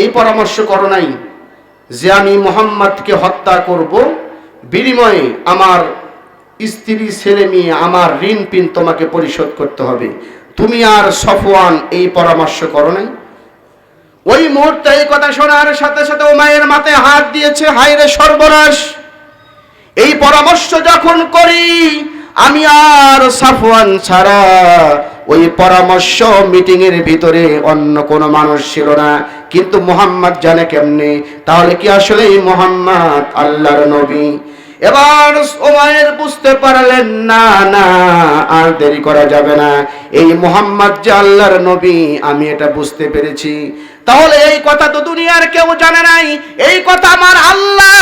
এই পরামর্শ করো নাই যে আমি মোহাম্মদকে হত্যা করব। বিনিময়ে আমার স্ত্রী, ছেলে মেয়ে, আমার ঋণ পিন তোমাকে পরিশোধ করতে হবে। তুমি আর সফওয়ান এই পরামর্শ করো নাই। ওই মুহূর্তে এই কথা শোনার সাথে সাথে ও মায়ের মাথায় হাত দিয়েছে, হায়রে সর্বনাশ। এই পরামর্শ যখন করি, আমি আর সাফওয়ান ছাড়া ওই পরামর্শ মিটিং এর ভিতরে অন্য কোনো মানুষ ছিল না। কিন্তু মোহাম্মদ জানে কেমনে? তাহলে কি আসলে মোহাম্মদ আল্লাহর নবী? এবার ওমায়ের বুঝতে পারলেন, না না, আর দেরি করা যাবে না। এই মোহাম্মদ যে আল্লাহর নবী, আমি এটা বুঝতে পেরেছি। তাহলে এই কথা তো দুনিয়ার কেউ জানে নাই। এই কথা আমার আল্লাহ,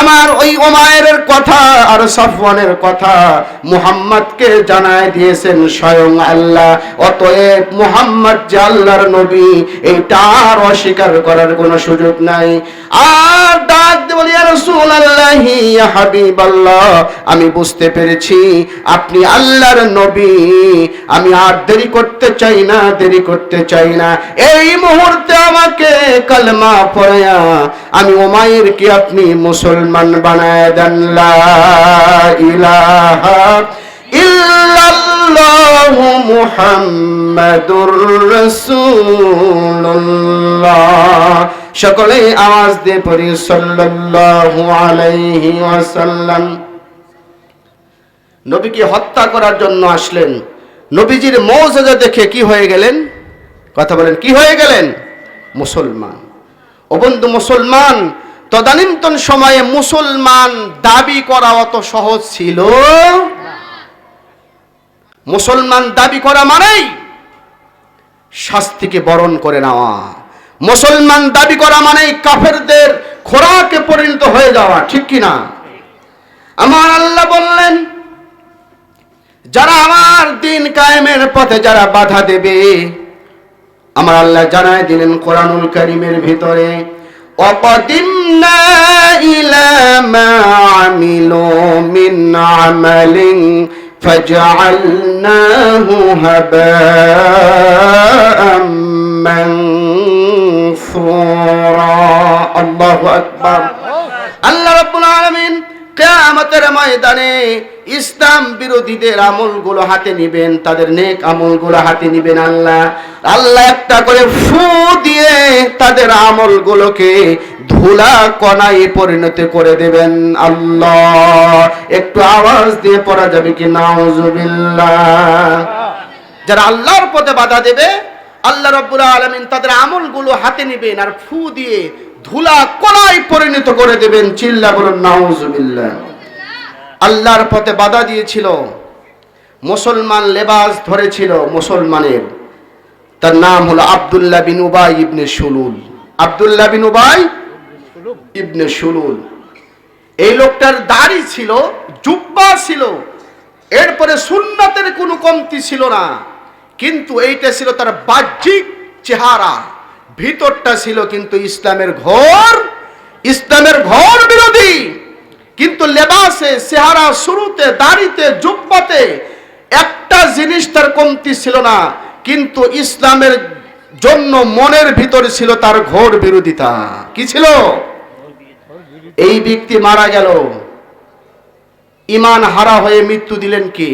আমার ওই ওমায়ের কথা আর সফওয়ানের কথা মুহাম্মদকে জানায় দিয়েছেন স্বয়ং আল্লাহ। অতএব মুহাম্মদ যে আল্লাহর নবী, এইটা আর অস্বীকার করার কোনো সুযোগ নাই। আর দিয়ে বলি, ইয়া রাসূলুল্লাহি, ইয়া হাবিবাল্লাহ। আমি বুঝতে পেরেছি, আপনি আল্লাহর নবী। আমি আর দেরি করতে চাই না, দেরি করতে চাই না। এই মুহূর্তে আমাকে কালমা পড়ায়া আমি ওমায়ের কি আপনি মুসলমান বানায় দেন? সকলে আওয়াজ নবীকে হত্যা করার জন্য আসলেন। নবীজির মৌজাদা দেখে কি হয়ে গেলেন? কথা বলেন, কি হয়ে গেলেন? মুসলমান। ও বন্ধু, মুসলমান, তদানীন্তন সময়ে মুসলমান দাবি করা অত সহজ ছিল? মুসলমান দাবি করা মানেই শাস্তিকে বরণ করে নেওয়া। মুসলমান দাবি করা মানেই কাফেরদের খোরাকে পরিণত হয়ে যাওয়া, ঠিক কি না আমার আল্লাহ বললেন, যারা আমার দিন কায়েমের পথে যারা বাধা দেবে আমার আল্লাহ জানায় দিলেন কোরআনুল কারিমের ভিতরে وقدمنا إلى ما عملوا من عمل فجعلناه هباء منثورا الله أكبر আল্লাহ রাব্বুল আলামিন কিয়ামতের ময়দানে ইসলাম বিরোধীদের আমলগুলো হাতে নিবেন, তাদের নেক আমলগুলো হাতে নিবেন আল্লাহ। আল্লাহ একটা করে ফু দিয়ে তাদের আমলগুলোকে ধুলা কণায় পরিণত করে দেবেন আল্লাহ। একটু আওয়াজ দিয়ে পড়া যাবে কি? নাউজুবিল্লাহ। যারা আল্লাহর পথে বাধা দেবে, আল্লাহ রব্বুল আলমিন তাদের আমলগুলো হাতে নেবেন আর ফু দিয়ে ধুলা কড়াই পরিণত করে দেবেন, চিল্লা বলুন, নাউজুবিল্লাহ। আল্লাহর পথে বাধা দিয়েছিল, মুসলমান লেবাস ধরেছিল মুসলমানের। তার নাম হলো আব্দুল্লাহ বিন উবাই ইবনে সুলুল আব্দুল্লাহ বিন উবাই ইবনে সুলুল এই লোকটার দাড়ি ছিল, জুব্বা ছিল, এরপরে সুন্নাতের কোনো কমতি ছিল না, কিন্তু এইটা ছিল তার বাহ্যিক চেহারা। ভিতরটা ছিল কিন্তু ইসলামের ঘর ইসলামের ঘর বিরোধী। কিন্তু লেবাসে সেহারা শুরুতে, দাড়িতে, জুব্বাতে একটা জিনিস তার কমতি ছিল না, কিন্তু ইসলামের জন্য মনের ভিতরে ছিল তার ঘোর বিরোধিতা। কি ছিল? এই ব্যক্তি মারা গেল। ইমান হারা হয়ে মৃত্যু দিলেন কি?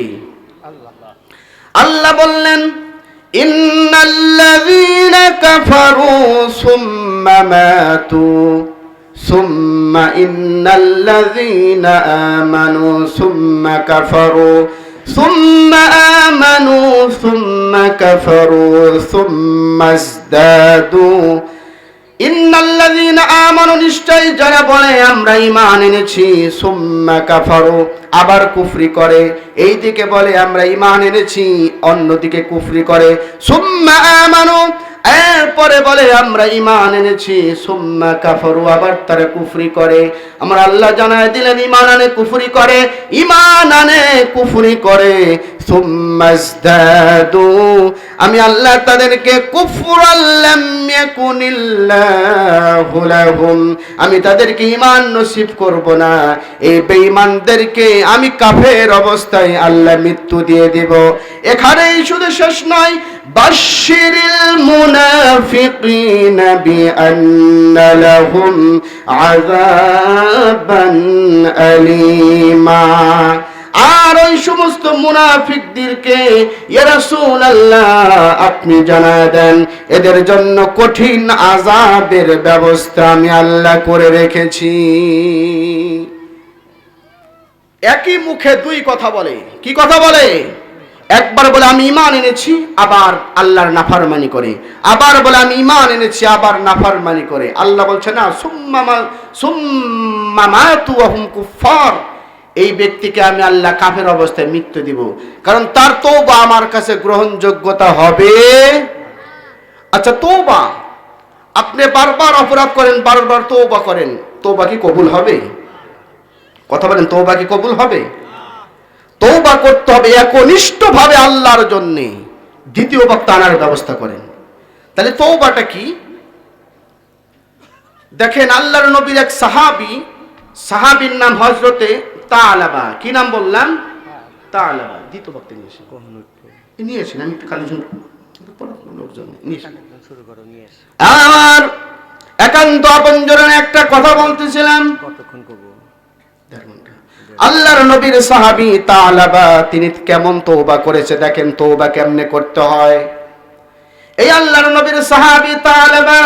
আল্লাহ। বললেন ইন্নাল্লাযীনা الذين كفروا ثم ماتوا ثم إن الذين آمنوا ثم كفروا ثم آمنوا ثم كفروا ثم ازدادوا إن الذين آمنوا نشتري جرى بلي أمر إيمان نشي ثم كفروا আবার কুফরি করে। এই দিকে বলে আমরা ইমান এনেছি অন্যদিকে কুফরি করে। সুম্মা আমানু এরপরে বলে, আমরা ইমান এনেছি, সুম্মা কাফারু। আবার তারা কুফরি করে। আমরা আল্লাহ জানায় দিলেন ইমান আনে, কুফরি করে। ইমান আনে, কুফরি করে। আমি আল্লাহ তাদেরকে আমি তাদেরকে ঈমান নসিব করব না। এই বেঈমানদেরকে আমি কাফের অবস্থায় আল্লাহ মৃত্যু দিয়ে দেব। এখানেই শুধু শেষ নয় বাশিরিল المنافقين بأن لهم عذابا أليما আর ওই সমস্ত মুনাফিকদেরকে ইয়ারাসুল আল্লাহ আপনি জানায় দেন এদের জন্য কঠিন আজাবের ব্যবস্থা আমি আল্লাহ করে রেখেছি একই মুখে দুই কথা বলে কি কথা বলে একবার বলে আমি ইমান এনেছি, আবার আল্লাহর নাফারমানি করে। আবার বলে আমি ইমান এনেছি, আবার নাফারমানি করে। আল্লাহ বলছে, না কুফার এই ব্যক্তিকে আমি আল্লাহ কাফের অবস্থায় মৃত্যু দিব। কারণ তার তৌবা আমার কাছে গ্রহণযোগ্যতা হবে। আচ্ছা তৌবা আপনি বারবার অপরাধ করেন, বারবার তৌবা করেন। তৌবা কি কবুল হবে? কথা বলেন তৌবা কি কবুল হবে? তৌবা করতে হবে একনিষ্ঠ ভাবে আল্লাহর জন্যে। দ্বিতীয় বক্তা আনার ব্যবস্থা করেন। তাহলে তৌবাটা কি? দেখেন আল্লাহর নবীর এক সাহাবি সাহাবির নাম হজরতে তালাবা। কি নাম বললাম? তালাবা। দ্বিতীয় বক্তা নিয়ে এসে নিয়ে এসেন আমি একটু খালি লোকজন আমার একান্ত আপনজনের একটা কথা বলতেছিলাম। আল্লাহর নবীর সাহাবী তালাবা, তিনি কেমন তওবা করেছে দেখেন, তওবা কেমনে করতে হয়? এই আল্লাহর নবীর সাহাবী তালাবা,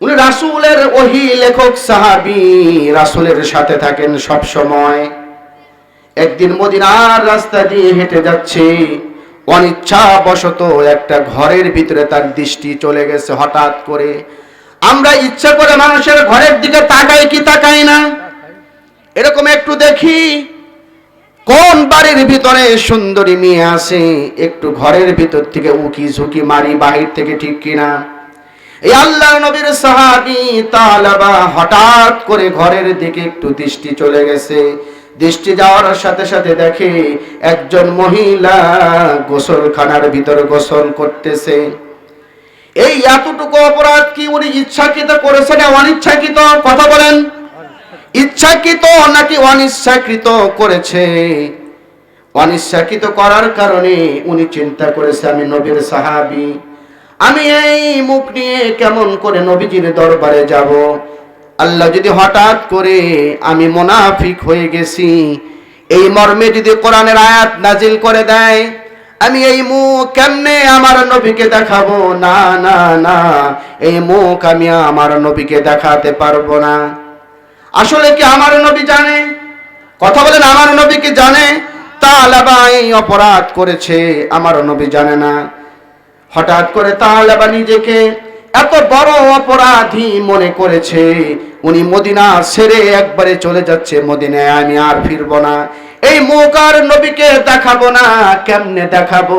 উনি রাসূলের ওহি লেখক, সাহাবী রাসূলের সাথে থাকেন সব সময় একদিন মদিনার রাস্তা দিয়ে হেঁটে যাচ্ছে অনিচ্ছা বশত একটা ঘরের ভিতরে তার দৃষ্টি চলে গেছে হঠাৎ করে। আমরা ইচ্ছা করে মানুষের ঘরের দিকে তাকাই কি তাকাই না? এরকম একটু দেখি। কোন বাড়ির ভিতরে সুন্দরী মেয়ে আছে? একটু ঘরের ভিতর থেকে উকি ঝুঁকি মারি বাহির থেকে ঠিক কিনা? এই আল্লাহ নবীর সাহাবি তালাবা হঠাৎ করে ঘরের দিকে একটু দৃষ্টি চলে গেছে। দৃষ্টি যাওয়ার সাথে সাথে দেখে একজন মহিলা গোসলখানার ভিতর গোসল করতেছে। এই এতটুকু অপরাধ কি উনি ইচ্ছাকৃত করেছে না অনিচ্ছাকৃত? কথা বলেন। ইচ্ছাকৃত নাকি অনিচ্ছাকৃত করেছে? অনিচ্ছাকৃত করার কারণে উনি চিন্তা করেছে, আমি নবীর সাহাবি, আমি এই মুখ নিয়ে কেমন করে নবীজির দরবারে যাব? আল্লাহ যদি হঠাৎ করে আমি মোনাফিক হয়ে গেছি, এই মর্মে যদি কোরআনের আয়াত নাজিল করে দেয়, আমি এই মুখ কেমনে আমার নবীকে দেখাবো? না না না, এই মুখ আমি আমার নবীকে দেখাতে পারব না। আসলে কি আমার নবী জানে? কথা বলেন, আমার নবী কি জানে? তালাবা এই অপরাধ করেছে, আমার নবী জানে না। হঠাৎ করে তালাবা নিজেকে এত বড় অপরাধী মনে করেছে, উনি মদিনা সেরে একবারে চলে যাচ্ছে মদিনায়, আমি আর ফিরব না। এই মুখ আর নবীকে দেখাবো না, কেমনে দেখাবো?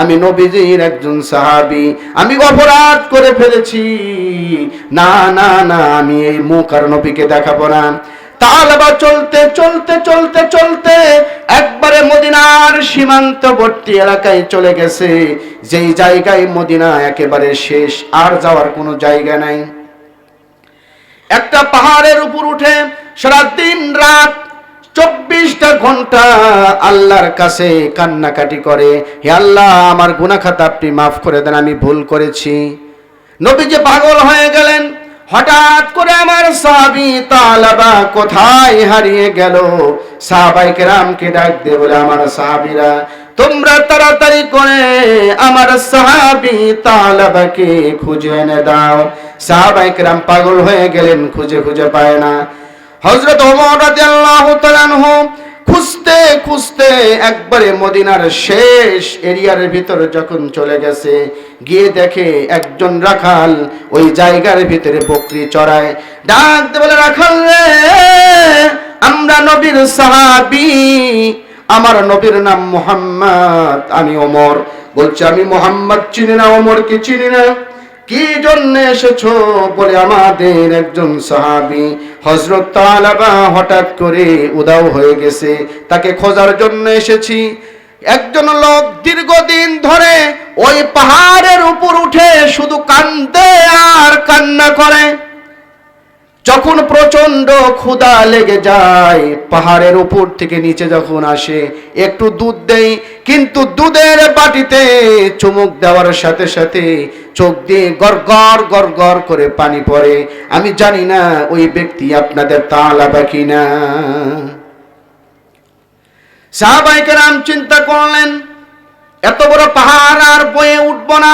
আমি নবীজির একজন সাহাবি, আমি অপরাধ করে ফেলেছি। না না না, আমি এই মুখ আর নবীকে দেখাবো না। তালবা চলতে চলতে চলতে চলতে একবারে মদিনার সীমান্তবর্তী এলাকায় চলে গেছে। যেই জায়গায় মদিনা একেবারে শেষ, আর যাওয়ার কোনো জায়গা নাই। একটা পাহাড়ের উপর উঠে সারা দিন রাত ঘণ্টা আল্লাহর কাছে কান্নাকাটি করে, হে আল্লাহ, আমার গুনাহ খাতা আপনি মাফ করে দেন, আমি ভুল করেছি। নবী যে পাগল হয়ে গেলেন। হঠাৎ করে আমার সাহাবি তালাবা কোথায় হারিয়ে গেল? সাহাবাই কেরামকে ডাক দে বলে, আমার সাহাবিরা, তোমরা তাড়াতাড়ি করে আমার সাহাবি তালাবাকে খুঁজে এনে দাও। সাহাবাই কেরাম পাগল হয়ে গেলেন, খুঁজে খুঁজে পায় না। হজরত খুঁজতে খুঁজতে একবারে মদিনার শেষ এরিয়ার ভিতরে যখন চলে গেছে, গিয়ে দেখে একজন রাখাল ওই জায়গার ভিতরে বকরি চড়ায়। ডাক বলে, রাখাল রে, আমরা নবীর সাহাবি, আমার নবীর নাম মোহাম্মদ, আমি ওমর। বলছে, আমি মোহাম্মদ চিনি না, ওমরকে চিনি না। কি জন্য এসেছ বলে আমাদের একজন সাহাবি? হজরত তালাবা হঠাৎ করে উদাও হয়ে গেছে। তাকে খোঁজার জন্য এসেছি। একজন লোক দীর্ঘদিন ধরে ওই পাহাড়ের উপর উঠে শুধু কান্দে আর কান্না করে। যখন প্রচণ্ড ক্ষুধা লেগে যায়, পাহাড়ের উপর থেকে নিচে যখন আসে, একটু দুধ দেই, কিন্তু দুধের বাটিতে চুমুক দেওয়ার সাথে সাথে চোখ দিয়ে গড় গড় করে পানি পড়ে। আমি জানি না ওই ব্যক্তি আপনাদের তালা বাকি না সাহাবাইকে রাম চিন্তা করলেন, এত বড় পাহাড় আর বয়ে উঠবো না।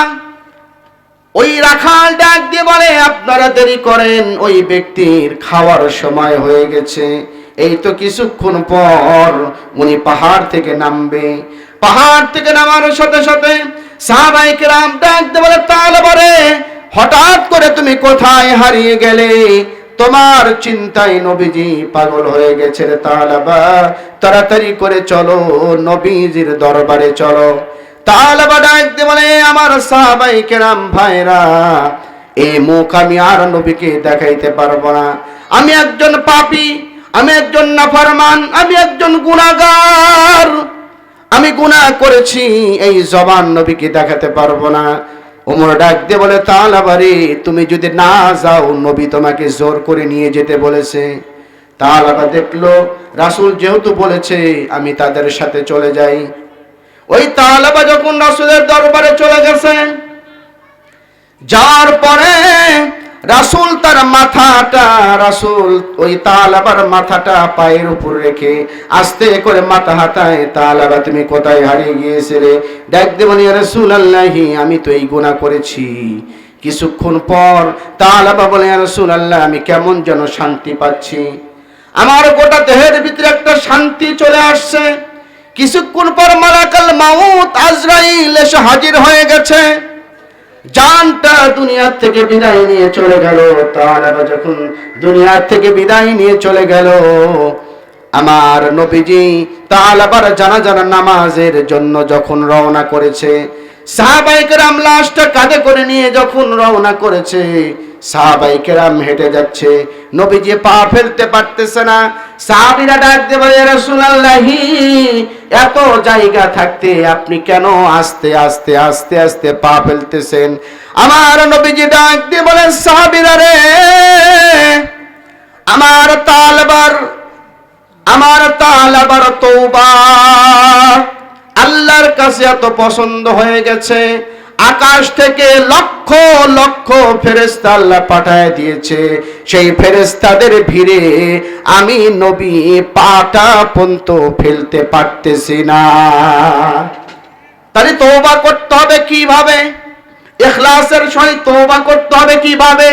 ওই রাখাল ডাক দিয়ে বলে, আপনারা দেরি করেন, ওই ব্যক্তির খাওয়ার সময় হয়ে গেছে। এই তো কিছুক্ষণ পর উনি পাহাড় থেকে নামবে। পাহাড় থেকে নামার সাথে সাথে সাহাবাইকে রাম ডাক দিয়ে বলে, তাহলে বলে হঠাৎ করে তুমি কোথায় হারিয়ে গেলে? তোমার চিন্তায় নবীজি পাগল হয়ে গেছে তালাবা। তাড়াতাড়ি করে চলো, নবীজির দরবারে চলো। তালাবা ডাক দিয়ে বলে, আমার সাহাবাই কেরাম ভাইরা এই মুখ আমি আর নবীকে দেখাইতে পারব না। আমি একজন পাপী, আমি একজন নাফরমান, আমি একজন গুনাহগার। আমি গুনাহ করেছি, এই জবান নবীকে দেখাতে পারব না। ওমর ডাক দিয়ে বলে তালাবারে তুমি যদি না যাও, নবী তোমাকে জোর করে নিয়ে যেতে বলেছে। তালাবা দেখল, রাসূল যেহেতু বলেছে, আমি তাদের সাথে চলে যাই। ওই তালাবা যখন রাসুলের দরবারে চলে গেছেন যাওয়ার পরে রাসুল তার মাথাটা, রাসুল ওই তালাবার মাথাটা পায়ের উপর রেখে আস্তে করে মাথা হাতায়, তালাবা তুমি কোথায় হারিয়ে গিয়েছিলে? ডাক দেবনি রাসূল আল্লাহি আমি তো এই গুনাহ করেছি। কিছুক্ষণ পর তালাবা বলে রাসূল আল্লাহ আমি কেমন যেন শান্তি পাচ্ছি। আমার গোটা দেহের ভিতরে একটা শান্তি চলে আসছে। কিছুক্ষণ পর মালাকাল মাউত আজরাইল এসে হাজির হয়ে গেছে। জানটা দুনিয়ার থেকে বিদায় নিয়ে চলে গেল। তাহলে যখন দুনিয়ার থেকে বিদায় নিয়ে চলে গেল, আমার নবীজি তাহলে আবার জানা জানা নামাজের জন্য যখন রওনা করেছে সাহাবাইকেরাম লাশটা কাঁধে করে নিয়ে যখন রওনা করেছে সাহাবাইকেরাম হেঁটে যাচ্ছে। নবীজি পা ফেলতে পারতেছে না। সাহাবিরা ডাক দেবে রাসূলুল্লাহি, এত জায়গা থাকতে আপনি কেন আস্তে আস্তে আস্তে আস্তে পা ফেলতেছেন? আমার নবীজি ডাক দিয়ে বলেন, সাহাবিরা রে, আমার তালবার, আমার তালাবার তৌবা আল্লাহর কাছে এত পছন্দ হয়ে গেছে। আকাশ থেকে লক্ষ লক্ষ ফেরেস্তা আল্লাহ পাঠায় দিয়েছে। সেই ফেরেস্তাদের ভিড়ে আমি নবী পাটা পন্ত ফেলতে পারতেছি না। তাহলে তৌবা করতে হবে কীভাবে? ইখলাসের সহিত তৌবা করতে হবে কীভাবে?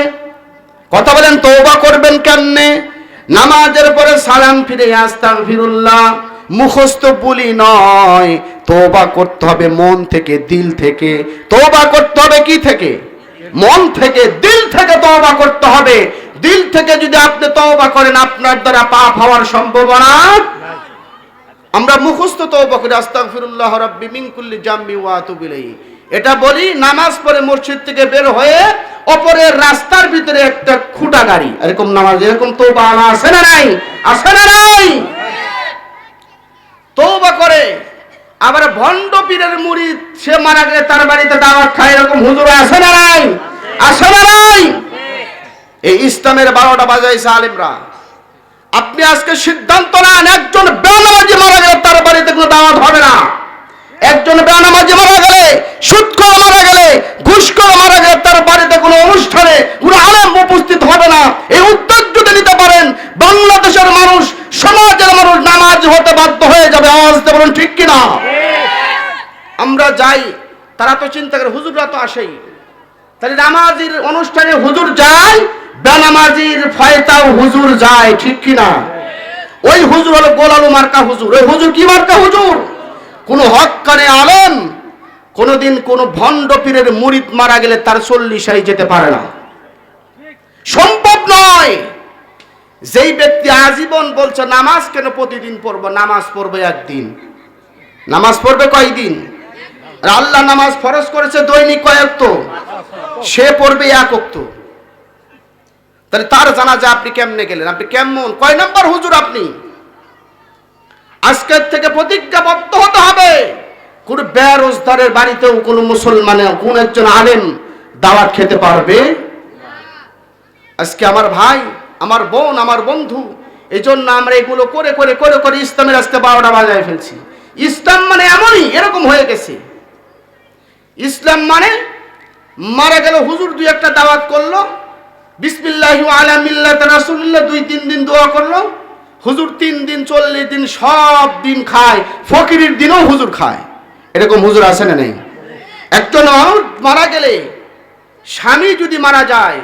কথা বলেন তৌবা করবেন কেমনে? নামাজের পরে সালাম ফিরে আসতাম ফিরুল্লাহ মুখস্থ বলি নয়। তোবা করতে হবে মন থেকে, দিল থেকে। তোবা করতে হবে কি থেকে? মন থেকে, দিল থেকে তওবা করতে হবে। দিল থেকে যদি আপনি তওবা করেন, আপনার দ্বারা পাপ হওয়ার সম্ভাবনা আমরা মুখস্থ তওবা করি, আস্তাগফিরুল্লাহ রাব্বি মিন কুল্লি জামবি ওয়া আতুবু ইলাইহি। এটা বলি, নামাজ পড়ে মসজিদ থেকে বের হয়ে অপরের রাস্তার ভিতরে একটা খুঁটা গাড়ি। এরকম নামাজ, এরকম তওবা আছে না নাই? আছে না নাই? তওবা করে। আবার ভণ্ড পীরের মুড়ি সে মারা গেলে তার বাড়িতে দাওয়াত খায়, এরকম হুজুর আসে না নাই? আসে না নাই? এই ইসলামের বারোটা বাজাইছে আলিমরা। আপনি আজকে সিদ্ধান্ত নেন, একজন বেনামাজি মারা গেলে তার বাড়িতে কোনো দাওয়াত হবে না। একজন বেনামাজি মারা গেলে সুদ করে মারা গেলে ঘুষ করে মারা গেলে তার বাড়িতে কোনো অনুষ্ঠানে, কোনো আলেম উপস্থিত হবে না। এই উদ্যোগ যদি নিতে পারেন, বাংলাদেশের মানুষ, সমাজের মানুষ নামাজ হতে বাধ্য হয়ে যাবে। আওয়াজ বলুন, ঠিক কিনা? আমরা যাই, তারা তো চিন্তা করে, হুজুররা তো আসেই। তাহলে নামাজির অনুষ্ঠানে হুজুর যায়, বেনামাজির ফয়তাও হুজুর যায়, ঠিক কিনা? ওই হুজুর হলো গোলালু মার্কা হুজুর। ওই হুজুর কি মার্কা হুজুর? কোন হকানে আলেম কোনোদিন কোন ভণ্ড পীরের মুরিদ মারা গেলে তার চল্লিশাই যেতে পারে না। সম্ভব নয়। যেই ব্যক্তি আজীবন বলছে, নামাজ কেন প্রতিদিন পড়ব? নামাজ পড়বে একদিন। নামাজ পড়বে কয়দিন? আল্লাহ নামাজ ফরজ করেছে দৈনিক কয়েকত সে পড়বে এক অক্ত তাহলে তার জানা যায় আপনি কেমনে গেলেন? আপনি কেমন? কয় নাম্বার হুজুর আপনি? আজকের থেকে প্রতিজ্ঞাবদ্ধ হতে হবে। কোন বেরোজগারের বাড়িতেও কোন মুসলমানে কোন একজন আলেম দাওয়াত খেতে পারবে? আজকে আমার ভাই, আমার বোন, আমার বন্ধু এই জন্য আমরা এগুলো করে করে করে করে ইসলামের রাস্তা বারোটা বাজায় ফেলছি। ইসলাম মানে এমনই, এরকম হয়ে গেছে। ইসলাম মানে মারা গেল, হুজুর দুই একটা দাওয়াত করল, বিসমিল্লাহ আলা মিল্লাত রাসূলুল্লাহ দুই, তিন দিন দোয়া করল হুজুর তিন দিন, চল্লিশ দিন সব দিন খায়, ফকিরের দিনও হুজুর খায়। এরকম হুজুর আছে না নেই? একজন মারা গেলে, স্বামী যদি মারা যায়,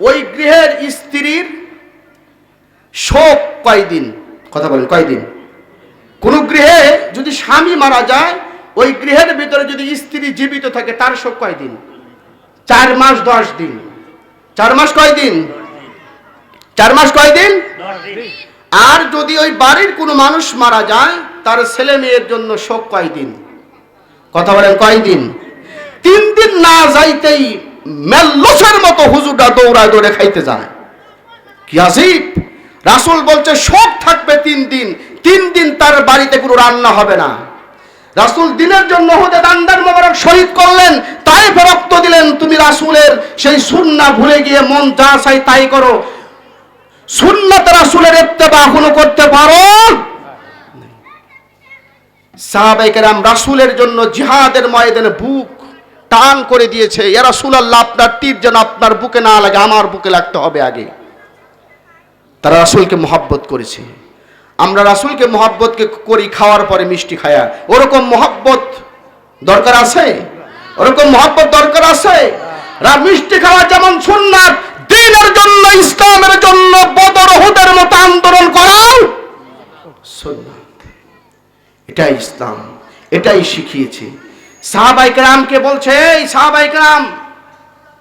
ওই গৃহের স্ত্রীর শোক কয়দিন? কথা বলেন, কয়দিন? কোন গৃহে যদি স্বামী মারা যায়, ওই গৃহের ভিতরে যদি স্ত্রী জীবিত থাকে, তার শোক কয়দিন? চার মাস, দশ দিন। চার মাস কয়দিন? চার মাস কয়দিন? আর যদি ওই বাড়ির কোনো মানুষ মারা যায়, তার ছেলে মেয়ের জন্য শোক কয়দিন? কথা বলেন, কয়দিন? তিন দিন না যাইতেই মেল্লসের মতো হুজুরটা দৌড়ায় দৌড়ে খাইতে যায়। কি আসিফ রাসুল বলছে, শোক থাকবে তিন দিন তিন দিন তার বাড়িতে কোনো রান্না হবে না। রাসুল দিনের জন্য হতে দান্দার মোবারক শহীদ করলেন তাই রক্ত দিলেন, তুমি রাসুলের সেই সুন্না ভুলে গিয়ে মন যা চাই তাই করো। সুন্নাত রাসুলের ইত্তেবা এখনও করতে পারো। সাহাবাইকেরাম রাসুলের জন্য জিহাদের ময়দানে বুক টান করে দিয়েছে। ইয়া রাসূলুল্লাহ, আপনার তীর যেন আপনার বুকে না লাগে, আমার বুকে লাগতে হবে আগে। তারা রাসূলকে মহাব্বত করেছে। আমরা রাসূলকে মহাব্বতকে করি খাওয়ার পরে মিষ্টি খায়া। ওরকম মহাব্বত দরকার আছে? ওরকম মহাব্বত দরকার আছে? মিষ্টি খাওয়া যেমন সুন্নাত দিনের জন্য, ইসলামের জন্য বদর হুদের মতো আন্দোলন করাও এটাই ইসলাম, এটাই শিখিয়েছে। সাহাবাই কেরামকে বলছে, এই সাহাবাই কেরাম,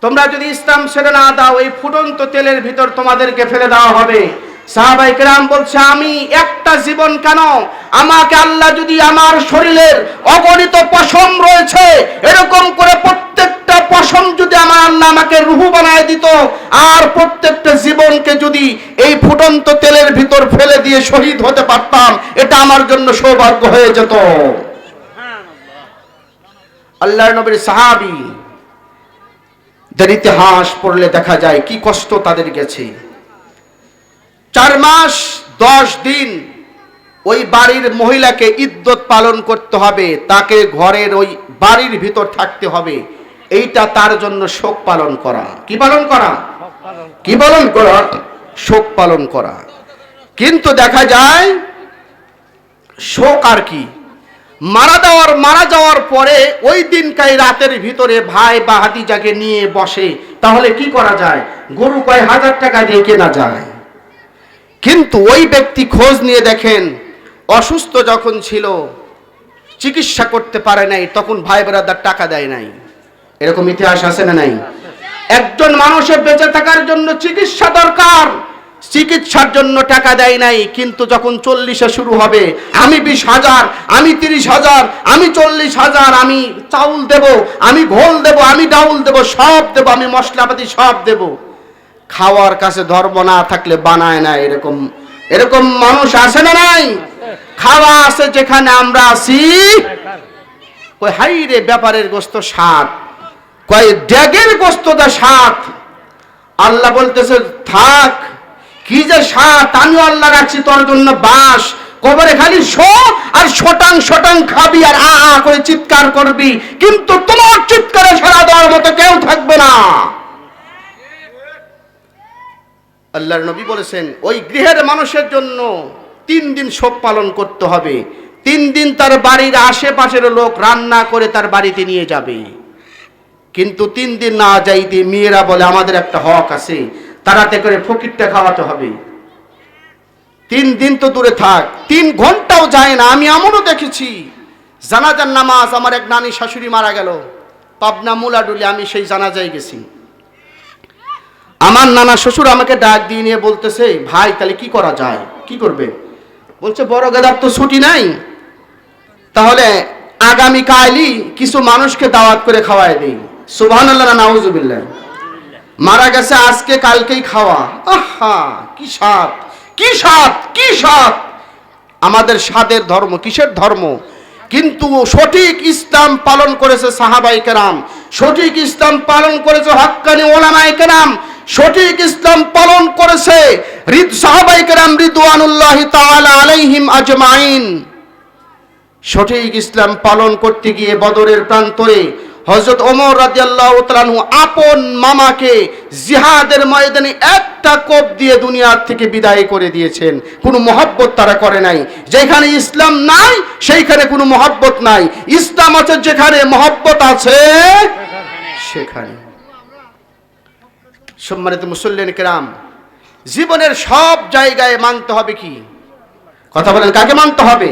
তোমরা যদি ইসলাম ছেড়ে না দাও, এই ফুটন্ত তেলের ভিতর তোমাদেরকে ফেলে দেওয়া হবে। সাহাবাই কেরাম বলছে, আমি একটা জীবন কেন আমাকে আল্লাহ যদি আমার শরীরের অগণিত পশম রয়েছে এরকম করে প্রত্যেকটা পশম যদি আমার আল্লাহ আমাকে রুহু বানায় দিত আর প্রত্যেকটা জীবনকে যদি এই ফুটন্ত তেলের ভিতর ফেলে দিয়ে শহীদ হতে পারতাম এটা আমার জন্য সৌভাগ্য হয়ে যেত। আল্লাহর নবীর সাহাবী দের ইতিহাস পড়লে দেখা যায় কি কষ্ট তাদের গেছে। চার মাস দশ দিন ওই বাড়ির মহিলাকে ইদ্যত পালন করতে হবে, তাকে ঘরের ওই বাড়ির ভিতর থাকতে হবে। এইটা তার জন্য শোক পালন করা। কি পালন করা? কি পালন করা? শোক পালন করা। কিন্তু দেখা যায়, শোক আর কি? মারা যাওয়ার মারা যাওয়ার পরে ওই দিনকাই রাতের ভিতরে ভাই বা হাতিজাকে নিয়ে বসে। তাহলে কি করা যায়? গরু কয় হাজার টাকা দিয়ে কেনা যায়? কিন্তু ওই ব্যক্তি খোঁজ নিয়ে দেখেন অসুস্থ যখন ছিল, চিকিৎসা করতে পারে নাই, তখন ভাই বেড়াদার টাকা দেয় নাই। এরকম ইতিহাস আছে না নাই? একজন মানুষের বেঁচে থাকার জন্য চিকিৎসা দরকার, চিকিৎসার জন্য টাকা দেয় নাই, কিন্তু যখন চল্লিশে শুরু হবে, আমি বিশ হাজার, আমি তিরিশ হাজার, আমি চল্লিশ হাজার, আমি চাউল দেব, আমি ঘোল দেব, আমি ডাউল দেব, সব দেব, আমি মশলাপাতি সব দেব। খাওয়ার কাছে ধর্ম না থাকলে বানায় না এরকম এরকম মানুষ আসে না নাই? খাওয়া আছে যেখানে আমরা আছি। ওই হাই রে ব্যাপারের গোস্ত সাত। কয়, ড্যাগের গোস্তটা সাত। আল্লাহ বলতেছে, থাক, কি যে সাত আমি আল্লাহ রাখছি, তোর জন্য বাস। কবরে খালি শো আর শটাং শটাং খাবি আর আ আ করে চিৎকার করবি। কিন্তু তোমার চিৎকারে সারা দেওয়ার মতো কেউ থাকবে না। আল্লাহর নবী বলেছেন, ওই গৃহের মানুষের জন্য তিন দিন শোক পালন করতে হবে। তিন দিন তার বাড়ির আশেপাশের লোক রান্না করে তার বাড়িতে নিয়ে যাবে। কিন্তু তিন দিন না যাইতে মেয়েরা বলে, আমাদের একটা হক আছে, তাড়াতে করে ফকিরটা খাওয়াতে হবে। তিন দিন তো দূরে থাক, তিন ঘন্টাও যায় না, আমি এমনও দেখেছি। জানাজার নামাজ, আমার এক নানি শাশুড়ি মারা গেল। পাবনা মুলাডুলি আমি সেই জানাজায় গেছি। আমার নানা শ্বশুর আমাকে ডাক দিয়ে নিয়ে বলতেছে, ভাই, তাহলে কি করা যায়? কি করবে? বলছে, বড় গেদার তো ছুটি নাই। তাহলে আগামী কালই কিছু মানুষকে দাওয়াত করে খাওয়াই দিই। সুবহান আল্লাহ মারা গেছে আজকে, কালকেই খাওয়া। আহা, কি স্বাদ কি স্বাদ কি স্বাদ। আমাদের স্বাদের ধর্ম, কিসের ধর্ম? কিন্তু সঠিক ইসলাম পালন করেছে সাহাবাই কেরাম। সঠিক ইসলাম পালন করেছে হক্কানি ওলামাই কেরাম। সঠিক ইসলাম পালন করেছে। আলাইহিম সঠিক ইসলাম পালন করতে গিয়ে বদরের প্রান্তরে হজরত ওমর রাদিয়াল্লাহু তাআলাহু আপন মামাকে জিহাদের ময়দানে একটা কোপ দিয়ে দুনিয়ার থেকে বিদায় করে দিয়েছেন। কোনো মহব্বত তারা করে নাই। যেখানে ইসলাম নাই, সেইখানে কোনো মহব্বত নাই। ইসলাম আছে যেখানে মহব্বত আছে, সেখানে। সম্মানিত মুসল্লিন কেরাম, জীবনের সব জায়গায় মানতে হবে কি? কথা বলেন, কাকে মানতে হবে?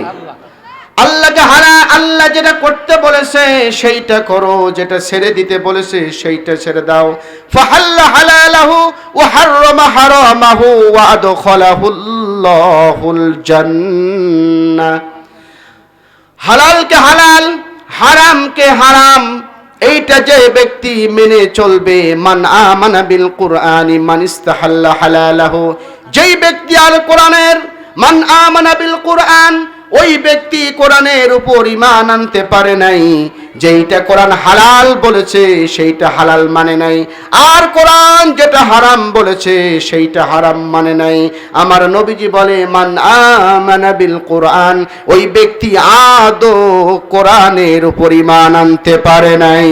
আল্লাহকে হারা, আল্লাহ যেটা করতে বলেছে, সেইটা করো, যেটা ছেড়ে দিতে বলেছে, সেইটা ছেড়ে দাও। ফাহাল্লা হালালাহু ওয়া হাররামা হারামাহু ওয়া আদখালাহুল্লাহুল হালালকে হালাল, হারামকে হারাম এইটা যে ব্যক্তি মেনে চলবে, মান আমানা বিল কুরআনি, মান ইস্তাহাল্লা হালালাহু, যেই ব্যক্তি আল কোরআনের মান আমানা বিল কুরআন, ওই ব্যক্তি কোরআনের উপর ইমান আনতে পারে নাই। যেইটা কোরআন হালাল বলেছে, সেইটা হালাল মানে নাই। আর কোরআন যেটা হারাম বলেছে, সেইটা হারাম মানে নাই। আমার নবীজি বলে, মান আমানা বিল কোরআন ওই ব্যক্তি আদৌ কোরআনের উপর আনতে পারে নাই।